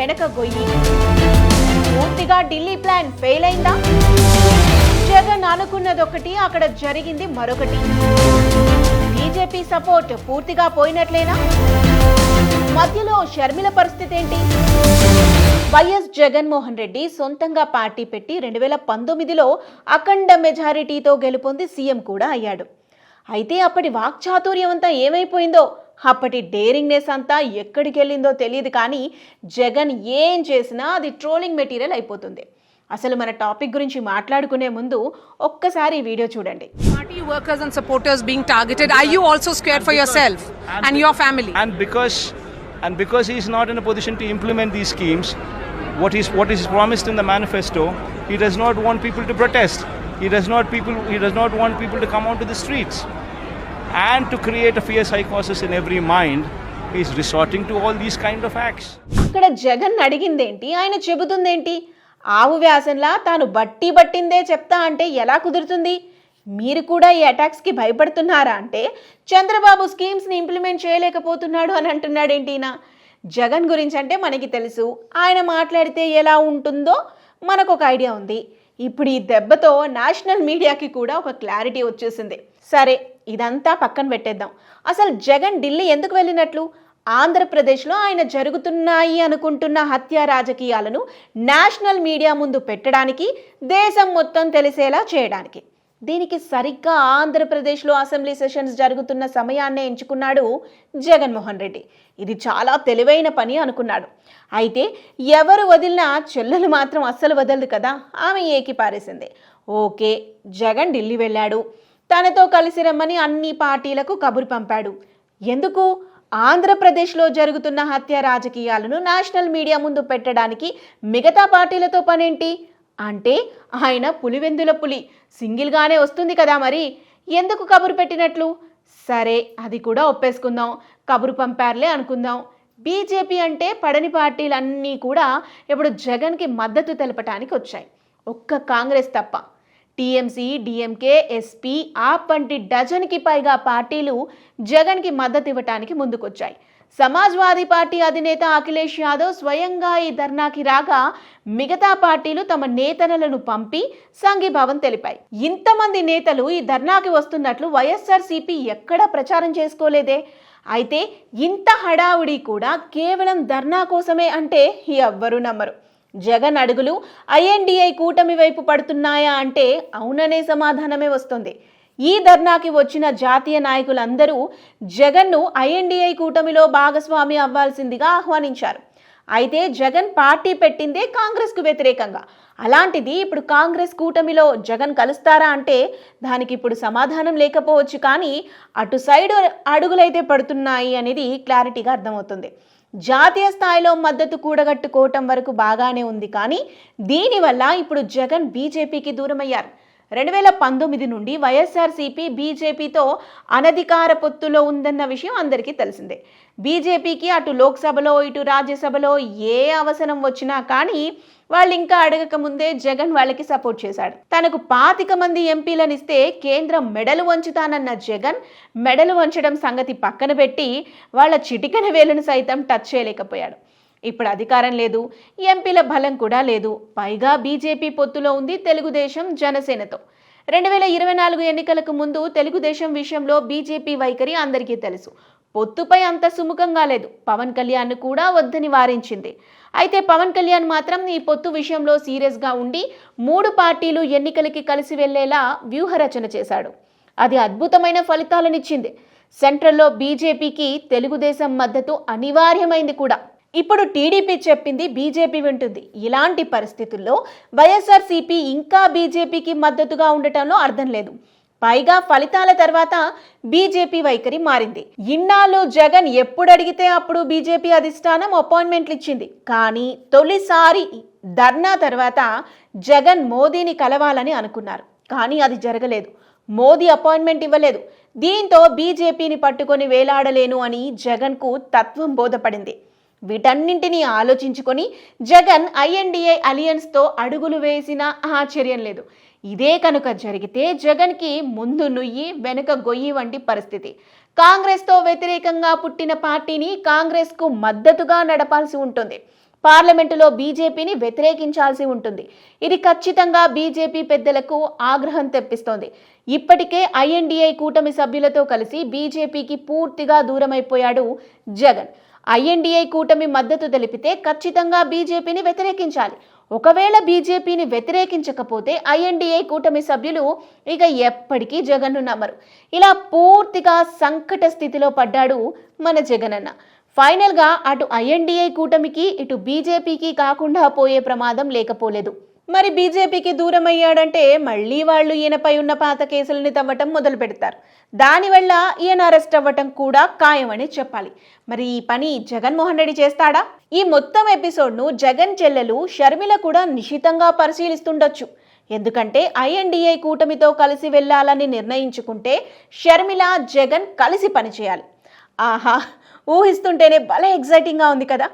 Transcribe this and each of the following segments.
వెనకగొయ్యి పూర్తిగా Delhi plan fail అయిందా? జగన్ అనుకున్నదొకటి అక్కడ జరిగింది మరొకటి. బీజేపీ సపోర్ట్ పూర్తిగా పోయినట్లేనా? మధ్యలో షర్మిల పరిస్థితి ఏంటి? వైఎస్ జగన్మోహన్ రెడ్డి సొంతంగా పార్టీ పెట్టి రెండు వేల పంతొమ్మిదిలో అఖండ మెజారిటీతో గెలుపొంది సీఎం కూడా అయ్యాడు. అయితే అప్పటి వాక్చాతుర్యం అంతా ఏమైపోయిందో? అప్పటి డేరింగ్నెస్ అంతా ఎక్కడికెళ్ళిందో తెలియదు కానీ జగన్ ఏం చేసినా అది ట్రోలింగ్ మెటీరియల్ అయిపోతుంది. అసలు మన టాపిక్ గురించి మాట్లాడుకునే ముందు ఒక్కసారి వీడియో చూడండి. Party workers and supporters being targeted I you also square for yourself and your family and because and because he is not in a position to implement the schemes what is what is promised in the manifesto he does not want people to protest he does not people he does not want people to come out to the streets and to create a fear psychosis in every mind he is resorting to all these kind of acts. Jagan అడిగిందేంటి? ఆయన చెబుతుందేంటి? ఆవు వ్యాసంలా తాను బట్టి బట్టిందే చెప్తా అంటే ఎలా కుదురుతుంది? మీరు కూడా ఈ అటాక్స్కి భయపడుతున్నారా అంటే చంద్రబాబు స్కీమ్స్ని ఇంప్లిమెంట్ చేయలేకపోతున్నాడు అని అంటున్నాడేంటి ఈయన? జగన్ గురించి అంటే మనకి తెలుసు. ఆయన మాట్లాడితే ఎలా ఉంటుందో మనకు ఒక ఐడియా ఉంది. ఇప్పుడు ఈ దెబ్బతో నేషనల్ మీడియాకి కూడా ఒక క్లారిటీ వచ్చేసింది. సరే ఇదంతా పక్కన పెట్టేద్దాం. అసలు జగన్ ఢిల్లీ ఎందుకు వెళ్ళినట్లు? ఆంధ్రప్రదేశ్లో ఆయన జరుగుతున్నాయి అనుకుంటున్న హత్య రాజకీయాలను నేషనల్ మీడియా ముందు పెట్టడానికి దేశం మొత్తం తెలిసేలా చేయడానికి. దీనికి సరిగ్గా ఆంధ్రప్రదేశ్లో అసెంబ్లీ సెషన్స్ జరుగుతున్న సమయాన్నే ఎంచుకున్నాడు జగన్మోహన్ రెడ్డి. ఇది చాలా తెలివైన పని అనుకున్నాడు. అయితే ఎవరు వదిలినా చెల్లెలు మాత్రం అస్సలు వదలదు కదా? ఆమె ఏకి పారేసింది. ఓకే జగన్ ఢిల్లీ వెళ్ళాడు. తనతో కలిసి రమ్మని అన్ని పార్టీలకు కబురు పంపాడు. ఎందుకు? ఆంధ్రప్రదేశ్లో జరుగుతున్న హత్య రాజకీయాలను నేషనల్ మీడియా ముందు పెట్టడానికి మిగతా పార్టీలతో పనేంటి? అంటే ఆయన పులివెందుల పులి సింగిల్గానే వస్తుంది కదా మరి. ఎందుకు కబురు పెట్టినట్లు? సరే అది కూడా ఒప్పేసుకుందాం. కబురు పంపారులే అనుకుందాం. బీజేపీ అంటే పడని పార్టీలన్నీ కూడా ఇప్పుడు జగన్కి మద్దతు తెలపటానికి వచ్చాయి. ఒక్క కాంగ్రెస్ తప్ప. టీఎంసీ డిఎంకే ఎస్పీ ఆప్ వంటి డజన్కి పైగా పార్టీలు జగన్కి మద్దతు ఇవ్వటానికి ముందుకొచ్చాయి. సమాజ్వాదీ పార్టీ అధినేత అఖిలేష్ యాదవ్ స్వయంగా ఈ ధర్నాకి రాగా మిగతా పార్టీలు తమ నేతలను పంపి సంఘీభావం తెలిపాయి. ఇంతమంది నేతలు ఈ ధర్నాకి వస్తున్నట్లు వైఎస్ఆర్సీపీ ఎక్కడా ప్రచారం చేసుకోలేదే. అయితే ఇంత హడావుడి కూడా కేవలం ధర్నా కోసమే అంటే ఎవ్వరూ నమ్మరు. జగన్ అడుగులు ఐఎన్డిఐ కూటమి వైపు పడుతున్నాయా అంటే అవుననే సమాధానమే వస్తుంది. ఈ ధర్నాకి వచ్చిన జాతీయ నాయకులందరూ జగన్ను ఐఎన్డిఐ కూటమిలో భాగస్వామి అవ్వాల్సిందిగా ఆహ్వానించారు. అయితే జగన్ పార్టీ పెట్టిందే కాంగ్రెస్కు వ్యతిరేకంగా. అలాంటిది ఇప్పుడు కాంగ్రెస్ కూటమిలో జగన్ కలుస్తారా అంటే దానికి ఇప్పుడు సమాధానం లేకపోవచ్చు కానీ అటు సైడ్ అడుగులైతే పడుతున్నాయి అనేది క్లారిటీగా అర్థమవుతుంది. జాతీయ స్థాయిలో మద్దతు కూడగట్టుకోవటం వరకు బాగానే ఉంది. కానీ దీనివల్ల ఇప్పుడు జగన్ బీజేపీకి దూరమయ్యారు. రెండు వేల పంతొమ్మిది నుండి వైఎస్ఆర్సీపీ బీజేపీతో అనధికార పొత్తులో ఉందన్న విషయం అందరికీ తెలిసిందే. బీజేపీకి అటు లోక్సభలో ఇటు రాజ్యసభలో ఏ అవసరం వచ్చినా కానీ వాళ్ళు ఇంకా అడగక ముందే జగన్ వాళ్ళకి సపోర్ట్ చేశాడు. తనకు పాతిక మంది ఎంపీలనిస్తే కేంద్రం మెడలు వంచుతానన్న జగన్ మెడలు వంచడం సంగతి పక్కన పెట్టి వాళ్ళ చిటికన వేలును సైతం టచ్ చేయలేకపోయాడు. ఇప్పుడు అధికారం లేదు ఎంపీల బలం కూడా లేదు. పైగా బీజేపీ పొత్తులో ఉంది తెలుగుదేశం జనసేనతో. రెండు వేల ఇరవై నాలుగు ఎన్నికలకు ముందు తెలుగుదేశం విషయంలో బీజేపీ వైఖరి అందరికీ తెలుసు. పొత్తుపై అంత సుముఖంగా లేదు. పవన్ కళ్యాణ్ కూడా వద్దని వారించింది. అయితే పవన్ కళ్యాణ్ మాత్రం ఈ పొత్తు విషయంలో సీరియస్గా ఉండి మూడు పార్టీలు ఎన్నికలకి కలిసి వెళ్ళేలా వ్యూహరచన చేశాడు. అది అద్భుతమైన ఫలితాలనిచ్చింది. సెంట్రల్లో బీజేపీకి తెలుగుదేశం మద్దతు అనివార్యమైంది కూడా. ఇప్పుడు టీడీపీ చెప్పింది బీజేపీ వింటుంది. ఇలాంటి పరిస్థితుల్లో వైఎస్ఆర్సీపీ ఇంకా బీజేపీకి మద్దతుగా ఉండటంలో అర్థం లేదు. పైగా ఫలితాల తర్వాత బీజేపీ వైఖరి మారింది. ఇన్నాళ్ళు జగన్ ఎప్పుడు అడిగితే అప్పుడు బీజేపీ అధిష్టానం అపాయింట్మెంట్లు ఇచ్చింది కానీ తొలిసారి ధర్నా తర్వాత జగన్ మోదీని కలవాలని అనుకున్నారు. కానీ అది జరగలేదు. మోదీ అపాయింట్మెంట్ ఇవ్వలేదు. దీంతో బీజేపీని పట్టుకొని వేలాడలేను అని జగన్కు తత్వం బోధపడింది. వీటన్నింటినీ ఆలోచించుకొని జగన్ ఐఎన్డీఏ అలియన్స్తో అడుగులు వేసిన ఆశ్చర్యం లేదు. ఇదే కనుక జరిగితే జగన్కి ముందు నుయ్యి వెనుక గొయ్యి వంటి పరిస్థితి. కాంగ్రెస్తో వ్యతిరేకంగా పుట్టిన పార్టీని కాంగ్రెస్కు మద్దతుగా నడపాల్సి ఉంటుంది. పార్లమెంటులో బీజేపీని వ్యతిరేకించాల్సి ఉంటుంది. ఇది ఖచ్చితంగా బీజేపీ పెద్దలకు ఆగ్రహం తెప్పిస్తోంది. ఇప్పటికే ఐఎన్డీఐ కూటమి సభ్యులతో కలిసి బీజేపీకి పూర్తిగా దూరమైపోయాడు జగన్. ఐఎన్డీఐ కూటమి మద్దతు తెలిపితే ఖచ్చితంగా బీజేపీని వ్యతిరేకించాలి. ఒకవేళ బీజేపీని వ్యతిరేకించకపోతే ఐఎన్డీఏ కూటమి సభ్యులు ఇక ఎప్పటికీ జగన్ను నమ్మరు. ఇలా పూర్తిగా సంకట స్థితిలో పడ్డాడు మన జగనన్న. ఫైనల్గా అటు ఐఎన్డీఏ కూటమికి ఇటు బీజేపీకి కాకుండా పోయే ప్రమాదం లేకపోలేదు. మరి బీజేపీకి దూరం అయ్యాడంటే మళ్ళీ వాళ్ళు ఈయనపై ఉన్న పాత కేసులని తవ్వటం మొదలు పెడతారు దానివల్ల ఈయన అరెస్ట్ అవ్వటం కూడా ఖాయమని చెప్పాలి. మరి ఈ పని జగన్మోహన్ రెడ్డి చేస్తాడా? ఈ మొత్తం ఎపిసోడ్ను జగన్ చెల్లెలు షర్మిల కూడా నిశితంగా పరిశీలిస్తుండొచ్చు. ఎందుకంటే ఐఎన్డీఐ కూటమితో కలిసి వెళ్ళాలని నిర్ణయించుకుంటే షర్మిల జగన్ కలిసి పనిచేయాలి. ఆహా! ఊహిస్తుంటేనే భలే ఎగ్జైటింగ్గా ఉంది కదా.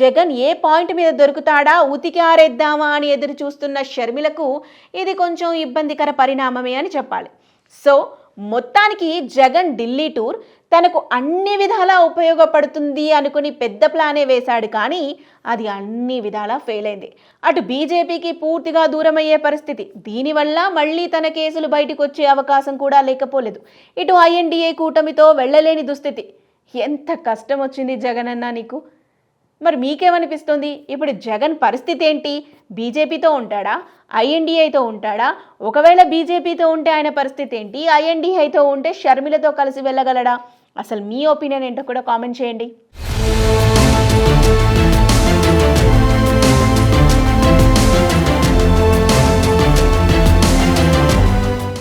జగన్ ఏ పాయింట్ మీద దొరుకుతాడా? ఉతికి ఆరేద్దామా అని ఎదురు చూస్తున్న షర్మిలకు ఇది కొంచెం ఇబ్బందికర పరిణామమే అని చెప్పాలి. సో మొత్తానికి జగన్ ఢిల్లీ టూర్ తనకు అన్ని విధాలా ఉపయోగపడుతుంది అనుకుని పెద్ద ప్లానే వేశాడు కానీ అది అన్ని విధాలా ఫెయిల్ అయింది. అటు బీజేపీకి పూర్తిగా దూరమయ్యే పరిస్థితి. దీనివల్ల మళ్ళీ తన కేసులు బయటకు వచ్చే అవకాశం కూడా లేకపోలేదు. ఇటు ఐఎన్డీఏ కూటమితో వెళ్ళలేని దుస్థితి. ఎంత కష్టం వచ్చింది జగన్ అన్న నీకు? మరి మీకేమనిపిస్తుంది? ఇప్పుడు జగన్ పరిస్థితి ఏంటి బీజేపీతో ఉంటాడా? ఐఎన్డీఐతో ఉంటాడా? ఒకవేళ బీజేపీతో ఉంటే ఆయన పరిస్థితి ఏంటి ఐఎన్డీఐతో ఉంటే షర్మిలతో కలిసి వెళ్ళగలడా? అసలు మీ ఒపీనియన్ ఏంటో కూడా కామెంట్ చేయండి.